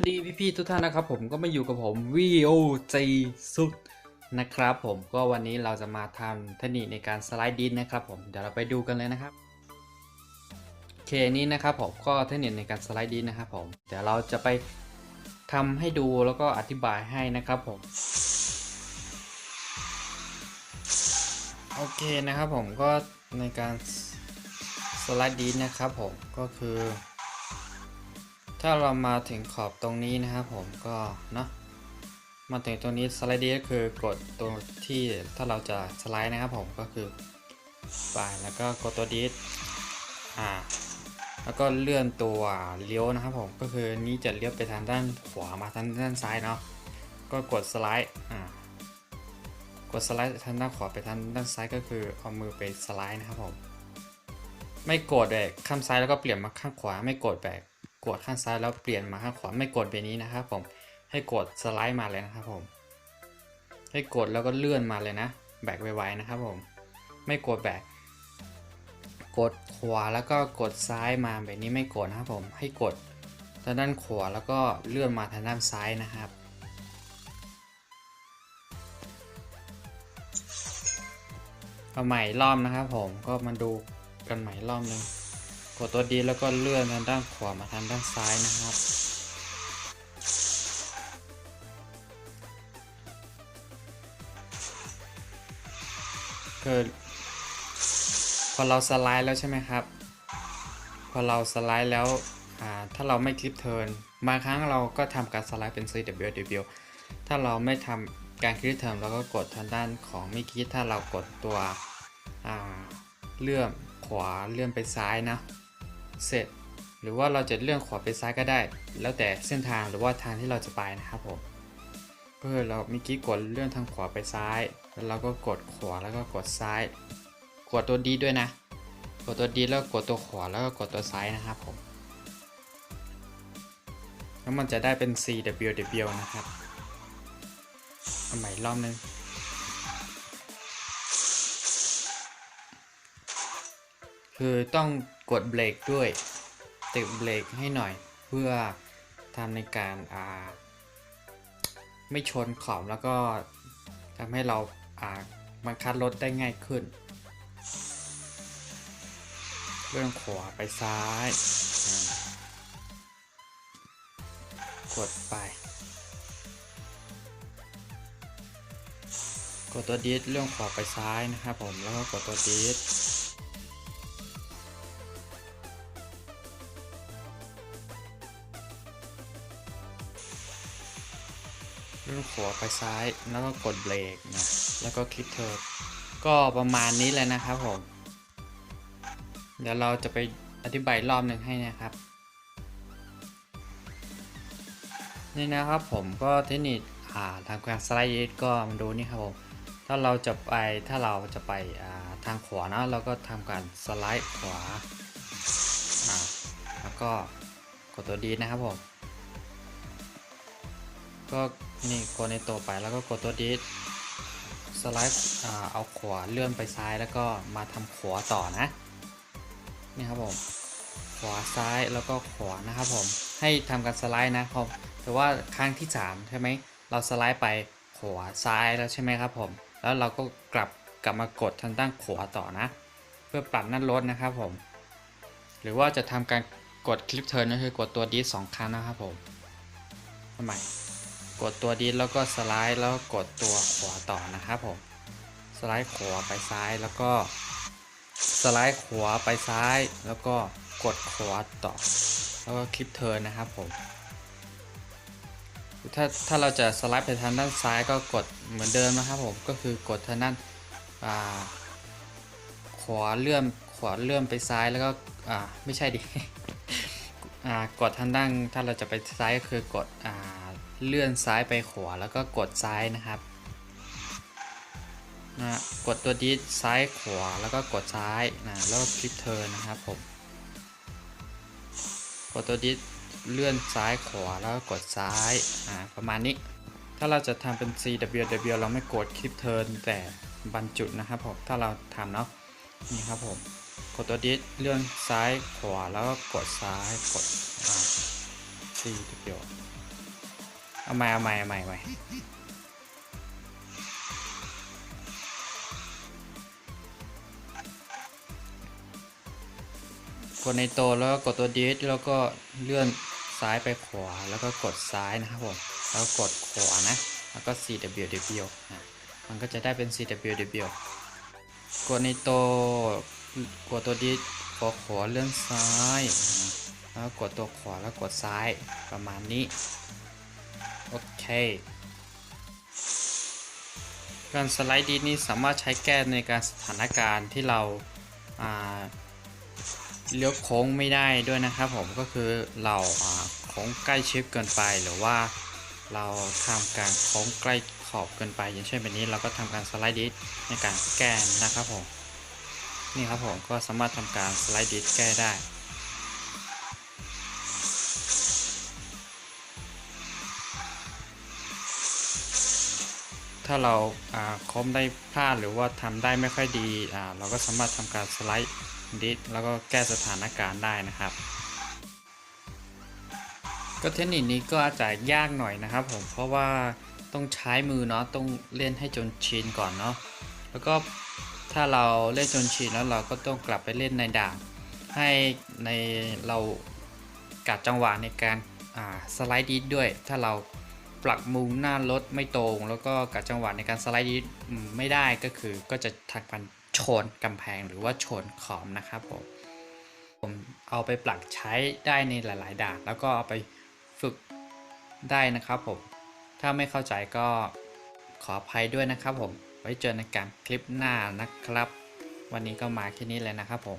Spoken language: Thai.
วัสดีพี่ๆทุกท่านนะครับผมก็มาอยู่กับผม VOG สุดนะครับผมก็วันนี้เราจะมาทำเทคนิคในการสไลด์ดินนะครับผมเดี๋ยวเราไปดูกันเลยนะครับโอเคนี้นะครับผมก็เทคนิคในการสไลด์ดินนะครับผมเดี๋ยวเราจะไปทำให้ดูแล้วก็อธิบายให้นะครับผมโอเคนะครับผมก็ในการสไลด์ดินนะครับผมก็คือ ถ้าเรามาถึงขอบตรงนี้นะครับผมก็เนาะมาถึงตรงนี้สไลด์ดีก็คือกดตรงที่ถ้าเราจะสไลด์นะครับผมก็คือไปแล้วก็กดตัวดีดอ่าแล้วก็เลื่อนตัวเลี้ยวนะครับผมก็คือนี้จะเลี้ยวไปทางด้านขวามาทางด้านซ้ายเนาะก็กดสไลด์อ่ากดสไลด์ทางด้านขวาไปทางด้านซ้ายก็คือเอามือไปสไลด์นะครับผมไม่กดแบบข้างซ้ายแล้วก็เปลี่ยนมาข้างขวาไม่กดแบบ กดข้างซ้ายแล้วเปลี่ยนมาข้างขวาไม่กดแบบนี้นะครับผมให้กดสไลด์มาเลยนะครับผมให้กดแล้วก็เลื่อนมาเลยนะ แบกไวๆนะครับผมไม่กดแบกกดขวาแล้วก็กดซ้ายมาแบบนี้ไม่กดนะครับผมให้กดทางด้านขวาแล้วก็เลื่อนมาทางด้านซ้ายนะครับเอาใหม่รอบนะครับผมก็มาดูกันใหม่รอบหนึง ดตัวดีแล้วก็เลื่อนทาด้านขวามาทางด้านซ้ายนะครับคือพอเราสไลด์แล้วใช่ไหมครับ พอเราสไลด์แล้วถ้าเราไม่คลิปเทิร์นบางครั้งเราก็ทำการสไลด์เป็น CWW ถ้าเราไม่ทำการคลิปเทิร์นเราก็กดทางด้านของไม่คลิปถ้าเรากดตัวเลื่อนขวาเลื่อนไปซ้ายนะ เสร็จ หรือว่าเราจะเลื่อนขวาไปซ้ายก็ได้ แล้วแต่เส้นทางหรือว่าทางที่เราจะไปนะครับผมก็คือเราเมื่อกี้กดเลื่อนทางขวาไปซ้าย แล้วเราก็กดขวาแล้วก็กดซ้าย กดตัวดีด้วยนะ กดตัวดีแล้วกดตัวขวาแล้วก็กดตัวซ้ายนะครับผมแล้วมันจะได้เป็น CWW นะครับเอาใหม่รอบนึง คือต้องกดเบรกด้วยติดเบรกให้หน่อย เพื่อทำในการอ่าไม่ชนขอบแล้วก็ทำให้เราอ่าบังคับรถได้ง่ายขึ้นเลื่อนขวาไปซ้าย กดไป กดตัวดีดเลื่อนขวาไปซ้ายนะครับผมแล้วก็กดตัวดีด ลื่อนขวาไปซ้าย แล้วก็กดเบรกนะแล้วก็คลิกเทิร์นก็ประมาณนี้แหละนะครับผม เดี๋ยวเราจะไปอธิบายรอบหนึ่งให้นะครับ นี่นะครับผมก็เทคนิคอ่าทำการสไลด์ก็มาดูนี่ครับผมถ้าเราจะไปถ้าเราจะไปอ่าทางขวานะเราก็ทำการสไลด์ขวาอ่าแล้วก็กดตัวดีนะครับผม ก็นี่กดในตัวไปแล้วก็กดตัวดีสสไลด์เอาขวาเลื่อนไปซ้ายแล้วก็มาทำขวาต่อนะนี่ครับผมขวาซ้ายแล้วก็ขวานะครับผมให้ทำการสไลด์นะครับแต่ว่าครั้งที่3ใช่ไหมเราสไลด์ไปขวาซ้ายแล้วใช่ไหมครับผมแล้วเราก็กลับกลับมากดทางด้านขวาต่อนะ เพื่อปรับนั่นรถนะครับผมหรือว่าจะทำการกดคลิปเทิร์นก็คือกดตัวดีสองครั้งนะครับผมทำไม กดตัวดีแล้วก็สไลด์แล้วกดตัวขวาต่อนะครับผมสไลด์ขวาไปซ้ายแล้วก็สไลด์ขวาไปซ้ายแล้วก็กดขวาต่อ แล้วก็คลิปเทิร์นนะครับผมถ้าถ้าเราจะสไลด์ไปทางด้านซ้ายก็กดเหมือนเดิมนะครับผมก็คือกดทางด้านอ่าขวาเลื่อนขวาเลื่อนไปซ้ายแล้วก็ไม่ใช่ดิกดทางด้านถ้าเราจะไปซ้ายก็คือกดอ่า เลื่อนซ้ายไปขวาแล้วก็กดซ้ายนะครับนะกดตัวดีซ้ายขวาแล้วก็กดซ้ายนะแล้วคลิกเทิร์นนะครับผมกดตัวดีเลื่อนซ้ายขวาแล้วก็กดซ้ายอ่าประมาณนี้ ถ้าเราจะทำเป็น CWW เราไม่กดคลิปเทิร์นแต่บรรจุนะครับผมถ้าเราทำเนาะนี่ครับผมกดตัวดีเลื่อนซ้ายขวาแล้วก็กดซ้ายกดอ่า CWW เอาใหม่เอาใหม่เอาใหม่ใหม่กดในโตแล้วก็กดตัวดีแล้วก็เลื่อนซ้ายไปขวาแล้วก็กดซ้ายนะครับผมแล้วกดขวานะ แล้วก็ CWW อะมันก็จะได้เป็น CWW กดในโตกดตัวดีกดขวาเลื่อนซ้าย แล้วกดตัวขวาแล้วกดซ้ายประมาณนี้ โอเค การสไลด์ดีนี้สามารถใช้แก้ในการสถานการณ์ที่เราาเลี้ยวโค้งไม่ได้ด้วยนะครับผมก็คือเราโค้งใกล้ชิดเกินไปหรือว่าเราทำการโค้งใกล้ขอบเกินไปอย่างเช่นแบบนี้เราก็ทำการสไลด์ดิสในการแก้นะครับผมนี่ครับผมก็สามารถทำการสไลด์ดิสแก้ได้ ถ้าเราคมได้พลาดหรือว่าทำได้ไม่ค่อยดี เราก็สามารถทำการสไลด์ดิสแล้วก็แก้สถานการณ์ได้นะครับก็เทคนิคนี้ก็อาจจะยากหน่อยนะครับผมเพราะว่าต้องใช้มือเนาะต้องเล่นให้จนชินก่อนเนาะแล้วก็ถ้าเราเล่นจนชินแล้วเราก็ต้องกลับไปเล่นในด่านให้ในเรากัดจังหวะในการสไลด์ดิสด้วย ถ้าเรา ปรับมุมหน้ารถไม่ตรง แล้วก็กับจังหวะในการสไลด์ไม่ได้ก็คือก็จะทำการชนกำแพงหรือว่าชนขอบนะครับผมผมเอาไปปรับใช้ได้ในหลาย ๆ ด่านแล้วก็เอาไปฝึกได้นะครับผม ถ้าไม่เข้าใจก็ขออภัยด้วยนะครับผม ไว้เจอในการคลิปหน้านะครับ วันนี้ก็มาแค่นี้เลยนะครับผม